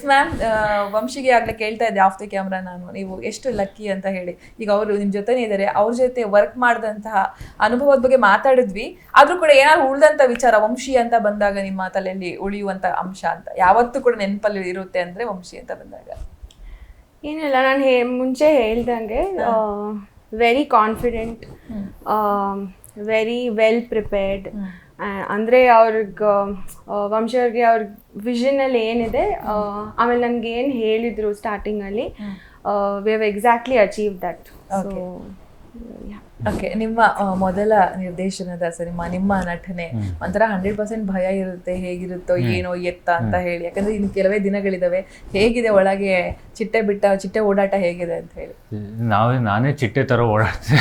Yes ma'am ವಂಶಿಗೆ ಆಗ್ಲೇ ಕೇಳ್ತಾ ಇದ್ದೆ ಆಫ್ ದ ಕ್ಯಾಮ್ರಾ ನಾನು. ನೀವು ಎಷ್ಟು ಲಕ್ಕಿ ಅಂತ ಹೇಳಿ. ಈಗ ಅವರು ನಿಮ್ ಜೊತೆನೇ ಇದ್ದಾರೆ ಅವ್ರ ಜೊತೆ ವರ್ಕ್ ಮಾಡಿದಂತಹ ಅನುಭವದ ಬಗ್ಗೆ ಮಾತಾಡಿದ್ವಿ. ಆದ್ರೂ ಕೂಡ ಏನಾದ್ರು ಉಳ್ದಂತ ವಿಚಾರ ವಂಶಿ ಅಂತ ಬಂದಾಗ ನಿಮ್ಮ ತಲೆಯಲ್ಲಿ ಉಳಿಯುವಂತ ಅಂಶ ಅಂತ? ಯಾವತ್ತೂ ಕೂಡ ನೆನಪಲ್ಲಿ ಇರುತ್ತೆ ಅಂದ್ರೆ ವಂಶಿ ಅಂತ ಬಂದಾಗ. ಏನಿಲ್ಲ ನಾನು ಹೇ ಮುಂಚೆ ಹೇಳ್ದಂಗೆ very confident very well prepared ಅಂದರೆ ಅವ್ರಿಗೆ ವಂಶವ್ರಿಗೆ ಅವ್ರ ವಿಷನಲ್ಲಿ ಏನಿದೆ ಆಮೇಲೆ ನನಗೆ ಏನು ಹೇಳಿದರು ಸ್ಟಾರ್ಟಿಂಗಲ್ಲಿ we have exactly achieve that so okay ನಿಮ್ಮ ಮೊದಲ ನಿರ್ದೇಶನದ ಸಿನಿಮಾ ನಿಮ್ಮ ನಟನೆ ಒಂಥರ ಹಂಡ್ರೆಡ್ ಪರ್ಸೆಂಟ್ ಭಯ ಇರುತ್ತೆ ಹೇಗಿರುತ್ತೋ ಏನೋ ಎತ್ತ ಅಂತ ಹೇಳಿ. ಯಾಕಂದ್ರೆ ಇನ್ನು ಕೆಲವೇ ದಿನಗಳಿದಾವೆ. ಹೇಗಿದೆ ಒಳಗೆ ಚಿಟ್ಟೆ ಬಿಟ್ಟ ಚಿಟ್ಟೆ ಓಡಾಟ ಹೇಗಿದೆ ಅಂತ ಹೇಳಿ. ನಾವೇ ನಾನೇ ಚಿಟ್ಟೆ ಥರ ಓಡಾಡ್ತೀನಿ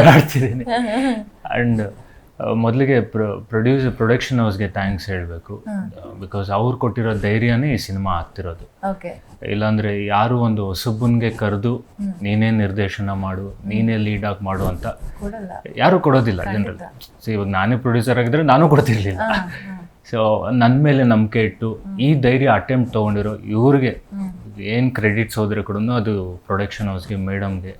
ಓಡಾಡ್ತಿದ್ದೀನಿ. ಆ್ಯಂಡ್ ಮೊದಲಿಗೆ ಪ್ರೊಡ್ಯೂಸ್ ಪ್ರೊಡಕ್ಷನ್ ಹೌಸ್ಗೆ ಥ್ಯಾಂಕ್ಸ್ ಹೇಳಬೇಕು. ಬಿಕಾಸ್ ಅವ್ರು ಕೊಟ್ಟಿರೋ ಧೈರ್ಯನೇ ಈ ಸಿನಿಮಾ ಆಗ್ತಿರೋದು. ಇಲ್ಲಾಂದ್ರೆ ಯಾರು ಒಂದು ಹೊಸಬನ್ಗೆ ಕರೆದು ನೀನೇ ನಿರ್ದೇಶನ ಮಾಡು ನೀನೇ ಲೀಡ್ ಆಗಿ ಮಾಡು ಅಂತ ಯಾರು ಕೊಡೋದಿಲ್ಲ ಜನರಲ್ ಸೊ ಇವಾಗ ನಾನೇ ಪ್ರೊಡ್ಯೂಸರ್ ಆಗಿದ್ರೆ ನಾನು ಕೊಡ್ತಿರ್ಲಿಲ್ಲ. ಸೊ ನನ್ನ ಮೇಲೆ ನಂಬಿಕೆ ಇಟ್ಟು ಈ ಧೈರ್ಯ ಅಟೆಂಪ್ಟ್ ತೊಗೊಂಡಿರೋ ಇವ್ರಿಗೆ ಏನು ಕ್ರೆಡಿಟ್ಸ್ ಹೋದ್ರೆ ಕೂಡ ಅದು ಪ್ರೊಡಕ್ಷನ್ ಹೌಸ್ಗೆ ಮೇಡಮ್ಗೆ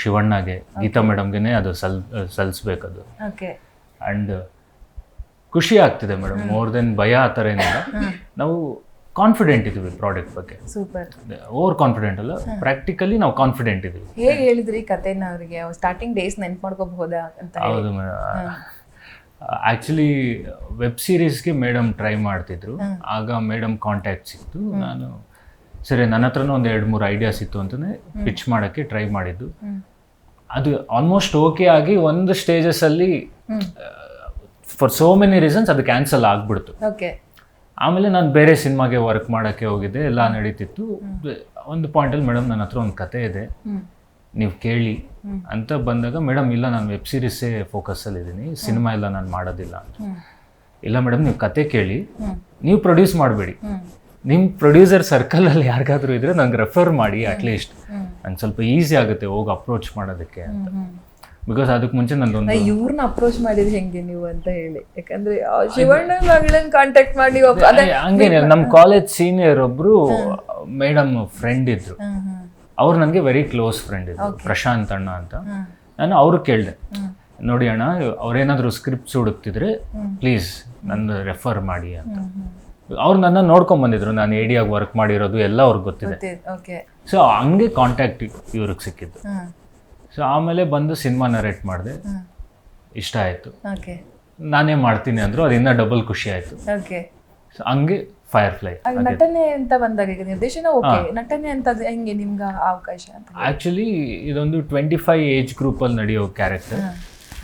ಶಿವಣ್ಣಗೆ ಗೀತಾ ಮೇಡಮ್ಗೆ ಅದು ಸಲ್ ಸಲ್ಲಿಸ್ಬೇಕದು ಓಕೆ ಆ್ಯಂಡ್ ಖುಷಿ ಆಗ್ತಿದೆ ಮೇಡಮ್ ಮೋರ್ ದೆನ್ ಭಯ ಆ ಥರ ಏನಿಲ್ಲ. ನಾವು ಕಾನ್ಫಿಡೆಂಟ್ ಇದ್ದೀವಿ ಪ್ರಾಡಕ್ಟ್ ಬಗ್ಗೆ. ಸೂಪರ್ ಓವರ್ ಕಾನ್ಫಿಡೆಂಟ್ ಅಲ್ಲ ಪ್ರಾಕ್ಟಿಕಲಿ ನಾವು ಕಾನ್ಫಿಡೆಂಟ್ ಇದ್ದೀವಿ ಹೇಗೆ ಹೇಳಿದ್ರಿ ಕಥೆನ ಅವರಿಗೆ? ಸ್ಟಾರ್ಟಿಂಗ್ ಡೇಸ್ ನೆನ್ಪು ಮಾಡ್ಕೋಬಹುದಾ ಅಂತ ಹೌದು ಆ್ಯಕ್ಚುಲಿ ವೆಬ್ ಸೀರೀಸ್ಗೆ ಮೇಡಮ್ ಟ್ರೈ ಮಾಡ್ತಿದ್ರು. ಆಗ ಮೇಡಮ್ ಕಾಂಟ್ಯಾಕ್ಟ್ ಸಿಕ್ತು. ನಾನು ಸರಿ ನನ್ನ ಹತ್ರನೂ ಒಂದು ಎರಡು ಮೂರು ಐಡಿಯಾಸ್ ಇತ್ತು ಅಂತಲೇ ಪಿಚ್ ಮಾಡೋಕ್ಕೆ ಟ್ರೈ ಮಾಡಿದ್ದು. ಅದು ಆಲ್ಮೋಸ್ಟ್ ಓಕೆ ಆಗಿ ಒಂದು ಸ್ಟೇಜಸಲ್ಲಿ ಫಾರ್ ಸೋ ಮೆನಿ ರೀಸನ್ಸ್ ಅದು ಕ್ಯಾನ್ಸಲ್ ಆಗ್ಬಿಡ್ತು. ಆಮೇಲೆ ನಾನು ಬೇರೆ ಸಿನಿಮಾಗೆ ವರ್ಕ್ ಮಾಡೋಕ್ಕೆ ಹೋಗಿದ್ದೆ ಎಲ್ಲ ನಡೀತಿತ್ತು. ಒಂದು ಪಾಯಿಂಟಲ್ಲಿ ಮೇಡಮ್ ನನ್ನ ಹತ್ರ ಒಂದು ಕತೆ ಇದೆ. ನೀವು ಕೇಳಿ. ಅಂತ ಬಂದಾಗ ಮೇಡಮ್ ಇಲ್ಲ ನಾನು ವೆಬ್ ಸೀರೀಸೇ ಫೋಕಸಲ್ಲಿ ಇದ್ದೀನಿ ಸಿನಿಮಾ ಎಲ್ಲ ನಾನು ಮಾಡೋದಿಲ್ಲ ಅಂತ. ಇಲ್ಲ ಮೇಡಮ್ ನೀವು ಕತೆ ಕೇಳಿ. ನೀವು ಪ್ರೊಡ್ಯೂಸ್ ಮಾಡಬೇಡಿ. ನಿಮ್ಮ ಪ್ರೊಡ್ಯೂಸರ್ ಸರ್ಕಲಲ್ಲಿ ಯಾರಿಗಾದರೂ ಇದ್ರೆ ನಂಗೆ ರೆಫರ್ ಮಾಡಿ ಅಟ್ಲೀಸ್ಟ್ ನಂಗೆ ಸ್ವಲ್ಪ ಈಸಿ ಆಗುತ್ತೆ ಹೋಗಿ ಅಪ್ರೋಚ್ ಮಾಡೋದಕ್ಕೆ ಅಂತ. ಬಿಕಾಸ್ ಅದಕ್ಕೆ ಮುಂಚೆ ನಂದೊಂದು ಇವ್ರನ್ನ ಅಪ್ರೋಚ್ ಮಾಡಿದ್ರೆ ಹೆಂಗೆ ನೀವು ಅಂತ ಹೇಳಿ. ಯಾಕಂದ್ರೆ ಶಿವಣ್ಣ ಮಗಳನ್ನ ಕಾಂಟ್ಯಾಕ್ಟ್ ಮಾಡಿ ಹಂಗೇನಿಲ್ಲ ನಮ್ಮ ಕಾಲೇಜ್ ಸೀನಿಯರ್ ಒಬ್ರು ಮೇಡಮ್ ಫ್ರೆಂಡ್ ಇದ್ರು. ಅವ್ರು ನನಗೆ ವೆರಿ ಕ್ಲೋಸ್ ಫ್ರೆಂಡ್ ಇದ್ರು ಪ್ರಶಾಂತ್ ಅಣ್ಣ ಅಂತ. ನಾನು ಅವ್ರಿಗೆ ಕೇಳಿದೆ ನೋಡಿ ಅಣ್ಣ ಅವ್ರೇನಾದ್ರು ಸ್ಕ್ರಿಪ್ಟ್ಸ್ ಹುಡುಕ್ತಿದ್ರೆ ಪ್ಲೀಸ್ ನನ್ನ ರೆಫರ್ ಮಾಡಿ ಅಂತ. ಅವ್ರು ನನ್ನ ನೋಡ್ಕೊಂಡ್ ಬಂದಿದ್ರು. ನಾನು ಏಡಿಯಾಗಿ ವರ್ಕ್ ಮಾಡಿರೋದು ಎಲ್ಲ ಅವ್ರಿಗೆ ಗೊತ್ತಿದೆ. ಓಕೆ ಸೊ ಹಂಗೆ ಕಾಂಟ್ಯಾಕ್ಟ್ ಇವ್ರಿಗೆ ಸಿಕ್ಕಿದ್ದು. ಸೊ ಆಮೇಲೆ ಬಂದು ಸಿನಿಮಾ ನರೇಟ್ ಮಾಡಿದೆ. ಇಷ್ಟ ಆಯಿತು. ಓಕೆ ನಾನೇ ಮಾಡ್ತೀನಿ ಅಂದ್ರು ಅದು ಇನ್ನೂ ಡಬಲ್ ಖುಷಿ ಆಯಿತು. ಓಕೆ ಸೊ ಹಂಗೆ ಫೈರ್ ಫ್ಲೈ ನಟನೆ ಅಂತ ಬಂದಾಗ ಈಗ ನಿರ್ದೇಶನ ಓಕೆ ನಟನೆ ಅಂತ ಹೆಂಗೆ ನಿಮ್ಗೆ ಅವಕಾಶ ಅಂತ? ಆ್ಯಕ್ಚುಲಿ ಇದೊಂದು ಟ್ವೆಂಟಿ ಫೈವ್ ಏಜ್ ಗ್ರೂಪಲ್ಲಿ ನಡೆಯೋ ಕ್ಯಾರೆಕ್ಟರ್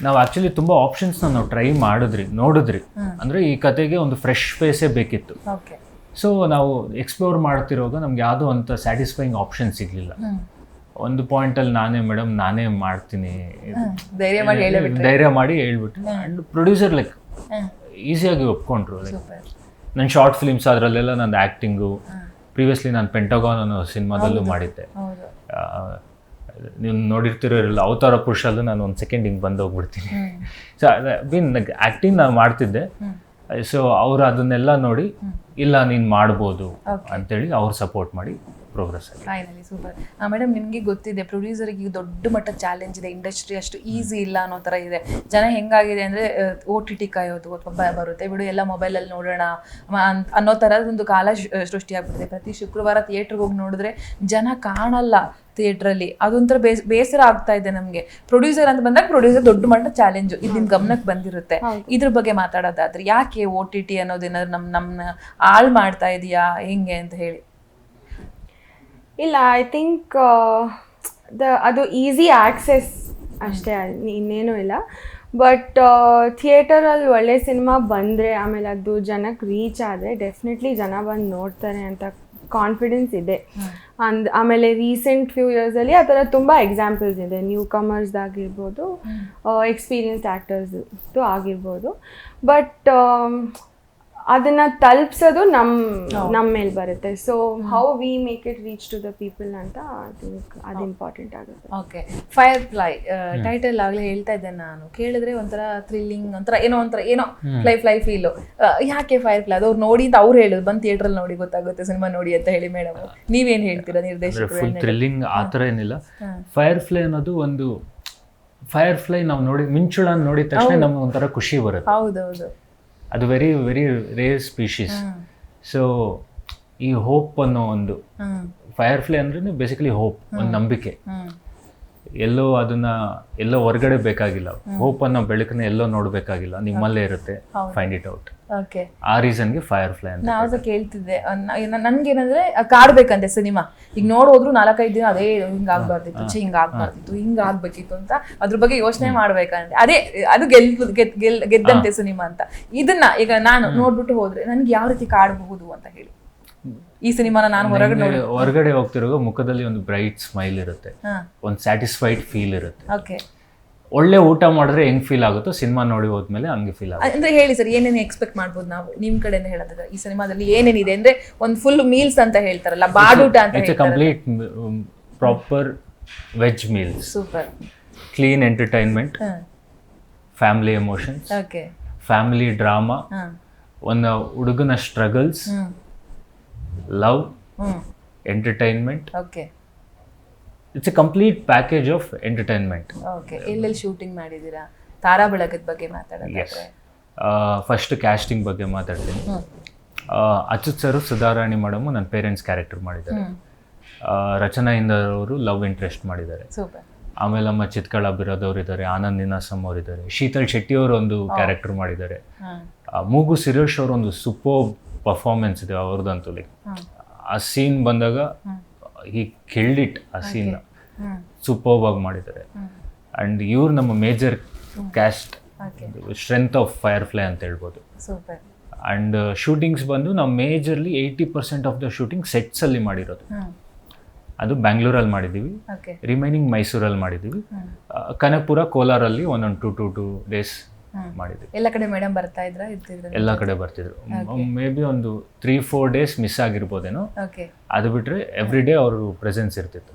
ನಾವು ಆ್ಯಕ್ಚುಲಿ ತುಂಬ ಆಪ್ಷನ್ಸ್ನ ನಾವು ಟ್ರೈ ಮಾಡಿದ್ರಿ ನೋಡಿದ್ರಿ. ಅಂದರೆ ಈ ಕತೆಗೆ ಒಂದು ಫ್ರೆಶ್ ಫೇಸೇ ಬೇಕಿತ್ತು. ಸೊ ನಾವು ಎಕ್ಸ್ಪ್ಲೋರ್ ಮಾಡ್ತಿರೋವಾಗ ನಮ್ಗೆ ಯಾವುದೋ ಅಂತ ಸ್ಯಾಟಿಸ್ಫೈಯಿಂಗ್ ಆಪ್ಷನ್ ಸಿಗಲಿಲ್ಲ ಒಂದು ಪಾಯಿಂಟಲ್ಲಿ ನಾನೇ ಮೇಡಮ್ ನಾನೇ ಮಾಡ್ತೀನಿ. ಧೈರ್ಯ ಮಾಡಿ ಧೈರ್ಯ ಮಾಡಿ ಹೇಳ್ಬಿಟ್ಟು ಆ್ಯಂಡ್ ಪ್ರೊಡ್ಯೂಸರ್ ಲೈಕ್ ಈಸಿಯಾಗಿ ಒಪ್ಕೊಂಡ್ರು ಲೈಕ್ ನನ್ನ ಶಾರ್ಟ್ ಫಿಲ್ಮ್ಸ್ ಅದರಲ್ಲೆಲ್ಲ ನನ್ನ ಆ್ಯಕ್ಟಿಂಗು ಪ್ರೀವಿಯಸ್ಲಿ ನಾನು ಪೆಂಟಗಾನ್ ಅನ್ನೋ ಸಿನಿಮಾದಲ್ಲೂ ಮಾಡಿದ್ದೆ. ಹೌದು ನೋಡಿರ್ತಿರೋ ನೀವು ನೋಡಿರ್ತಿರೋರಿಲ್ಲ ಅವತಾರ ಪುರುಷಲ್ಲೂ ನಾನು ಒಂದು ಸೆಕೆಂಡ್ ಹಿಂಗೆ ಬಂದು ಹೋಗ್ಬಿಡ್ತೀನಿ. ಸೊ ಮೀನ್ ಆ್ಯಕ್ಟಿಂಗ್ ನಾನು ಮಾಡ್ತಿದ್ದೆ. ಸೊ ಅವ್ರು ಅದನ್ನೆಲ್ಲ ನೋಡಿ ಇಲ್ಲ ನೀನು ಮಾಡ್ಬೋದು ಅಂತೇಳಿ ಅವ್ರು ಸಪೋರ್ಟ್ ಮಾಡಿ ಪ್ರೋಗ್ರೆಸ್ ಫೈನಲಿ ಸೂಪರ್ ಮೇಡಮ್ ನಿಮಗೆ ಗೊತ್ತಿದೆ ಪ್ರೊಡ್ಯೂಸರ್ಗೆ ಈಗ ದೊಡ್ಡ ಮಟ್ಟ ಚಾಲೆಂಜ್ ಇದೆ ಇಂಡಸ್ಟ್ರಿ ಅಷ್ಟು ಈಸಿ ಇಲ್ಲ ಅನ್ನೋ ಥರ ಇದೆ. ಜನ ಹೆಂಗಾಗಿದೆ ಅಂದರೆ ಓ ಟಿ ಟಿ ಕಾಯೋದು ಅಥವಾ ಬರುತ್ತೆ. ಬಿಡು ಎಲ್ಲ ಮೊಬೈಲಲ್ಲಿ ನೋಡೋಣ. ಅನ್ನೋ ಥರದ ಒಂದು ಕಾಲ ಸೃಷ್ಟಿ ಸೃಷ್ಟಿಯಾಗ್ಬಿಟ್ಟಿದೆ ಪ್ರತಿ ಶುಕ್ರವಾರ ಥಿಯೇಟ್ರಿಗೆ ಹೋಗಿ ನೋಡಿದ್ರೆ ಜನ ಕಾಣಲ್ಲ. ಥಿಯೇಟ್ರಲ್ಲಿ. ಅದೊಂಥರ ಬೇಸ್ ಬೇಸರ ಆಗ್ತಾ ಇದೆ ನಮಗೆ. ಪ್ರೊಡ್ಯೂಸರ್ ಅಂತ ಬಂದಾಗ ಪ್ರೊಡ್ಯೂಸರ್ ದೊಡ್ಡ ಮಟ್ಟ ಚಾಲೆಂಜ್. ಇದು ನಿಮ್ಮ ಗಮನಕ್ಕೆ ಬಂದಿರುತ್ತೆ. ಇದ್ರ ಬಗ್ಗೆ ಮಾತಾಡೋದಾದ್ರೆ ಯಾಕೆ ಓ ಟಿ ಟಿ ಅನ್ನೋದೇನಾದ್ರು ನಮ್ಮ ನಮ್ಮನ್ನ ಹಾಳು ಮಾಡ್ತಾ ಇದೆಯಾ? ಹೆಂಗೆ ಅಂತ ಹೇಳಿ. ಇಲ್ಲ ಐ ಥಿಂಕ್ ದ ಅದು ಈಸಿ ಆಕ್ಸೆಸ್ ಅಷ್ಟೇ. ಇನ್ನೇನು ಇನ್ನೇನೂ ಇಲ್ಲ. ಬಟ್ ಥಿಯೇಟರಲ್ಲಿ ಒಳ್ಳೆ ಸಿನಿಮಾ ಬಂದರೆ ಆಮೇಲೆ ಅದು ಜನಕ್ಕೆ ರೀಚ್ ಆದರೆ ಡೆಫಿನೆಟ್ಲಿ ಜನ ಬಂದು ನೋಡ್ತಾರೆ ಅಂತ ಕಾನ್ಫಿಡೆನ್ಸ್ ಇದೆ. ಅಂದ್ ಆಮೇಲೆ ರೀಸೆಂಟ್ ಫ್ಯೂ ಇಯರ್ಸಲ್ಲಿ ಆ ಥರ ತುಂಬ ಎಕ್ಸಾಂಪಲ್ಸ್ ಇದೆ. ನ್ಯೂ ಕಮರ್ಸ್ದಾಗಿರ್ಬೋದು ಎಕ್ಸ್ಪೀರಿಯನ್ಸ್ಡ್ ಆ್ಯಕ್ಟರ್ಸ್ದು ಆಗಿರ್ಬೋದು. ಬಟ್ ಅದನ್ನ ತಲುಪಿಸೋದು ನಮ್ ನಮ್ಮ ಮೇಲೆ ಬರುತ್ತೆ. So how we make it reach to the people ಅಂತ ಐ ಥಿಂಕ್ ಅದು ಇಂಪಾರ್ಟೆಂಟ್ ಆಗುತ್ತೆ. ಓಕೆ ಫೈರ್ ಫ್ಲೈ ಟೈಟಲ್ ಆಗಲೇ ಹೇಳ್ತಾ ಇದ್ದೆ ನಾನು. ಕೇಳಿದ್ರೆ ಒಂಥರ ಥ್ರಿಲ್ಲಿಂಗ್ ಒಂಥರ ಏನೋ ಒಂಥರ ಏನೋ ಫ್ಲೈ ಫ್ಲೈ ಫೀಲು ಯಾಕೆ ಫೈರ್ ಫ್ಲೈ ಅದು ಅವ್ರು ನೋಡಿ ಅಂತ ಅವ್ರು ಹೇಳಿದ್ರು ಬಂದು ಥಿಯೇಟ್ರಲ್ಲಿ ನೋಡಿ ಗೊತ್ತಾಗುತ್ತೆ ಸಿನಿಮಾ ನೋಡಿ ಅಂತ ಹೇಳಿ ಮೇಡಮ್ ನೀವೇನು ಹೇಳ್ತೀರಾ ನಿರ್ದೇಶಕರು ಫುಲ್ ಥ್ರಿಲ್ಲಿಂಗ್ ಆ ಥರ ಏನಿಲ್ಲ. ಫೈರ್ ಫ್ಲೈ ಅನ್ನೋದು ಒಂದು ಫೈರ್ ಫ್ಲೈ ನಾವು ನೋಡಿ ಮಿಂಚುಳ ನೋಡಿದ ತಕ್ಷಣ ನಮ್ಗೆ ಒಂಥರ ಖುಷಿ ಬರುತ್ತೆ. ಹೌದೌದು. ಅದು very very rare species so ಈ ಹೋಪ್ ಅನ್ನೋ ಒಂದು ಫೈರ್ ಫ್ಲೈ ಅಂದ್ರೆ ಬೇಸಿಕಲಿ ಹೋಪ್ ಒಂದು ನಂಬಿಕೆ. ಎಲ್ಲೋ ಅದನ್ನ ಎಲ್ಲೋ ಹೊರಗಡೆ ಬೇಕಾಗಿಲ್ಲ. ಹೋಪ್ ಅನ್ನೋ ಬೆಳಕನ್ನ ಎಲ್ಲೋ ನೋಡ್ಬೇಕಾಗಿಲ್ಲ. ನಿಮ್ಮಲ್ಲೇ ಇರುತ್ತೆ. ಫೈಂಡ್ ಇಟ್ ಔಟ್ ಓಕೆ ಆ ರೀಸನ್ಗೆ ಫೈರ್ ಫ್ಲೈ ಅಂತ ನಾವು ಕೇಳ್ತಿದ್ದೆ. ನನ್ಗೇನಂದ್ರೆ ಕಾಡ್ಬೇಕಂತೆ ಸಿನಿಮಾ. ಈಗ ನೋಡೋದ್ರು ನಾಲ್ಕೈದು ದಿನ ಅದೇ ಹಿಂಗ್ ಆಗ್ಬಾರ್ದಿತ್ತು ಹಿಂಗ್ ಹಿಂಗ ಆಗ್ಬಾರ್ದಿತ್ತು ಹಿಂಗ್ ಆಗ್ಬೇಕಿತ್ತು ಅಂತ ಅದ್ರ ಬಗ್ಗೆ ಯೋಚನೆ ಮಾಡ್ಬೇಕಂತೆ. ಅದೇ ಅದು ಗೆಲ್ ಗೆದ್ದಂತೆ ಸಿನಿಮಾ ಅಂತ. ಇದನ್ನ ಈಗ ನಾನು ನೋಡ್ಬಿಟ್ಟು ಹೋದ್ರೆ ನನ್ಗೆ ಯಾವ ರೀತಿ ಕಾಡಬಹುದು ಅಂತ ಹೇಳಿ. ಈ ಸಿನಿಮಾನ ನಾನು ಹೊರಗಡೆ ನೋಡಿ ಹೊರಗಡೆ ಹೋಗ್ತಿರೋ ಮುಖದಲ್ಲಿ ಒಂದು ಬ್ರೈಟ್ ಸ್ಮೈಲ್ ಇರುತ್ತೆ. ಒಂದು ಸ್ಯಾಟಿಸ್ಫೈಡ್ ಫೀಲ್ ಇರುತ್ತೆ. ಓಕೆ ಒಳ್ಳೆ ಊಟ ಮಾಡಿದ್ರೆ ಹೆಂಗ್ ಫೀಲ್ ಆಗುತ್ತೋ ಸಿನಿಮಾ ನೋಡಿ ಹೋದ್ಮೇಲೆ ಹಂಗೆ ಫೀಲ್ ಆಗುತ್ತೆ. ಅಂದ್ರೆ ಹೇಳಿ ಸರ್ ಏನೇನು ಎಕ್ಸ್ಪೆಕ್ಟ್ ಮಾಡ್ಬೋದು ನಾವು? ನಿಮ್ ಕಡೆಯಿಂದ ಹೇಳೋದಾದ್ರೆ ಈ ಸಿನಿಮಾದಲ್ಲಿ ಏನೇನಿದೆ? ಅಂದ್ರೆ ಒಂದು ಫುಲ್ ಮೀಲ್ಸ್ ಅಂತ ಹೇಳ್ತಾರಲ್ಲ ಬಾಡೂಟ ಅಂತ it's complete proper veg meals super clean entertainment family emotions okay family drama ಒಂದು ಹುಡುಗನ struggles love entertainment okay it's a complete package of entertainment okay ಎಲ್ಲೆಲ್ಲಿ ಶೂಟಿಂಗ್ ಮಾಡಿದ್ದೀರಾ? ತಾರಾ ಬೆಳಗದ ಬಗ್ಗೆ ಮಾತಾಡೋದಾದ್ರೆ. ಫಸ್ಟ್ ಕ್ಯಾಸ್ಟಿಂಗ್ ಬಗ್ಗೆ ಮಾತಾಡ್ತೀನಿ. ಅಚ್ಯುತ್ ಸರ್ ಸುಧಾರಾಣಿ ಮೇಡಮ್ ನನ್ನ ಪೇರೆಂಟ್ಸ್ ಕ್ಯಾರೆಕ್ಟರ್ ಮಾಡಿದ್ದಾರೆ. ರಚನಾ ಇಂದರ್ ಅವರು ಲವ್ ಇಂಟ್ರೆಸ್ಟ್ ಮಾಡಿದ್ದಾರೆ ಆಮೇಲೆ ನಮ್ಮ ಚಿತ್ಕಳ ಬಿರೋದವ್ರು ಇದ್ದಾರೆ ಆನಂದ್ ನಿನಾಸಮ್ ಅವರು ಇದ್ದಾರೆ ಶೀತಲ್ ಶೆಟ್ಟಿ ಅವರು ಒಂದು ಕ್ಯಾರೆಕ್ಟರ್ ಮಾಡಿದ್ದಾರೆ. ಮೂಗು ಸುರೇಶ್ ಅವರು ಒಂದು ಸೂಪರ್ ಪರ್ಫಾರ್ಮೆನ್ಸ್ ಇದೆ ಅವ್ರದ್ದಂತೂ ಲೈಕ್ ಹ್ಮ್ ಆ ಸೀನ್ ಬಂದಾಗ ಈ ಕೆಳ್ಳಿಟ್ ಆ ಸೀನ್ ಸೂಪರ್ ಸೂಪರ್ಬ್ ಆಗಿ ಮಾಡಿದ್ದಾರೆ. ಅಂಡ್ ಇವ್ರು ನಮ್ಮ major cast strength of firefly ಅಂತ ಹೇಳ್ಬೋದು. ಅಂಡ್ ಶೂಟಿಂಗ್ಸ್ ಬಂದು ನಾವು majorly eighty percent of the shooting ಸೆಟ್ಸಲ್ಲಿ ಮಾಡಿರೋದು. ಅದು ಬ್ಯಾಂಗ್ಳೂರಲ್ಲಿ ಮಾಡಿದ್ದೀವಿ. ರಿಮೈನಿಂಗ್ ಮೈಸೂರಲ್ಲಿ ಮಾಡಿದ್ದೀವಿ. ಕನಕಪುರ ಕೋಲಾರಲ್ಲಿ ಒಂದೊಂದು two two two days hmm. ಮಾಡಿದ್ದೀವಿ ಎಲ್ಲ ಕಡೆ ಮೇಡಮ್ ಬರ್ತಾ ಇದ್ರ? ಎಲ್ಲ ಕಡೆ ಬರ್ತಿದ್ರು. ಮೇ ಬಿ ಒಂದು ತ್ರೀ ಫೋರ್ ಡೇಸ್ ಮಿಸ್ ಆಗಿರ್ಬೋದೇನೋ? ಅದು ಬಿಟ್ರೆ ಎವ್ರಿ ಡೇ ಅವರು ಪ್ರೆಸೆನ್ಸ್ ಇರ್ತಿತ್ತು.